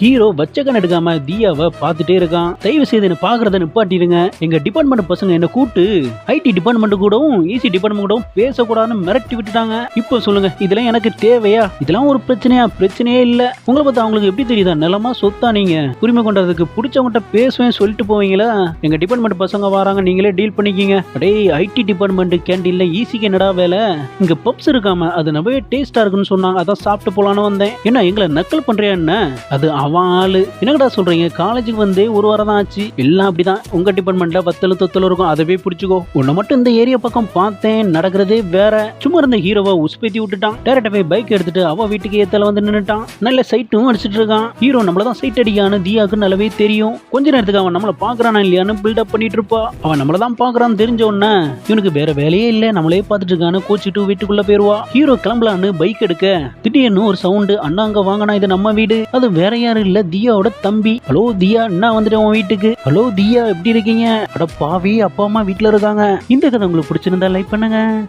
Hero வச்ச கண் எடுக்காம தியாவை பார்த்துட்டே இருக்கான். தயவு செய்து என்ன பாக்குறத நிப்பாட்டிடுங்க. எங்க டிபார்ட்மெண்ட் பசங்க என்ன கூட்டு ஐடி டிபார்ட்மெண்ட் கூடவும் ஈசி டிபார்ட்மெண்ட் கூடவும் பேசக்கூடாதுன்னு மிரட்டி விட்டுட்டாங்க. இப்போ சொல்லுங்க இதெல்லாம் எனக்கு தேவையா? இதெல்லாம் ஒரு பிரச்சனையா? பிரச்சனையே இல்ல. உங்களை பார்த்தா அவங்களுக்கு எப்படி தெரியுதா? நிலமா சொத்தா நீங்க? உரிமை கொண்டதுக்கு பிடிச்சவங்ககிட்ட பேசுவேன் சொல்லிட்டு போவீங்களா? எங்க டிபார்ட்மெண்ட் பசங்க வராங்க நீங்களே டீல் பண்ணிக்கிங்க. அடே ஐடி டிபார்ட்மெண்ட் கேண்டீன்ல ஈஸிக்கு என்னடா வேலை? இங்க பப்ஸ் இருக்காம அது நம்பவே டேஸ்டா இருக்குன்னு சொன்னாங்க. அதான் சாப்பிட்டு போலான்னு வந்தேன். என்ன எங்களை நக்கல் பண்றியா என்ன? அது அவன் ஆளு என்னங்கடா சொல்றீங்க? காலேஜுக்கு வந்து ஒரு வாரம் தான் ஆச்சு. எல்லாம் அப்படிதான். உங்க டிபார்ட்மெண்ட்ல பத்தல தொத்தல இருக்கும். அதை போய் பிடிச்சிக்கோ. உன்னை மட்டும் இந்த ஏரியா பக்கம் பார்த்தேன். நடக்கிறதே வேற. சும்மா இருந்த ஹீரோவை உசுப்பேத்தி விட்டுட்டான். டேரக்டா போய் பைக் எடுத்துட்டு அவ வீட்டுக்கு ஏத்தால வந்து நின்னுட்டான். நல்ல சைட்டும் அடிச்சிட்டு இருக்கான். ஹீரோ நம்மள தான் சைட் அடிக்கான்னு தியாக்கு நல்லாவே தெரியும். கொஞ்ச நேரத்துக்கு அவன் நம்மள பாக்குறானா இல்லையான்னு பில்டப் பண்ணிட்டு இருப்பா. அவன் நம்மள தான் பாக்குறான்னு தெரிஞ்ச உடனே இவனுக்கு வேற வேலையே இல்ல. நம்மளே பார்த்துட்டு இருக்கான்னு கோச்சிட்டு வீட்டுக்குள்ள போயிருவா. ஹீரோ கிளம்பலான்னு பைக் எடுக்க திடீர்னு ஒரு சவுண்டு அண்ணாங்க வாங்கினா இது நம்ம வீடு. அது வேற யாரும் இல்ல தியாவோட தம்பி. ஹலோ தியா என்ன வந்துட்டு உன் வீட்டுக்கு? ஹலோ தியா எப்படி இருக்கீங்க? அட பாவி அப்பா அம்மா வீட்ல இருக்காங்க. இந்த கதை உங்களுக்கு பிடிச்சிருந்தா லைக் பண்ணுங்க.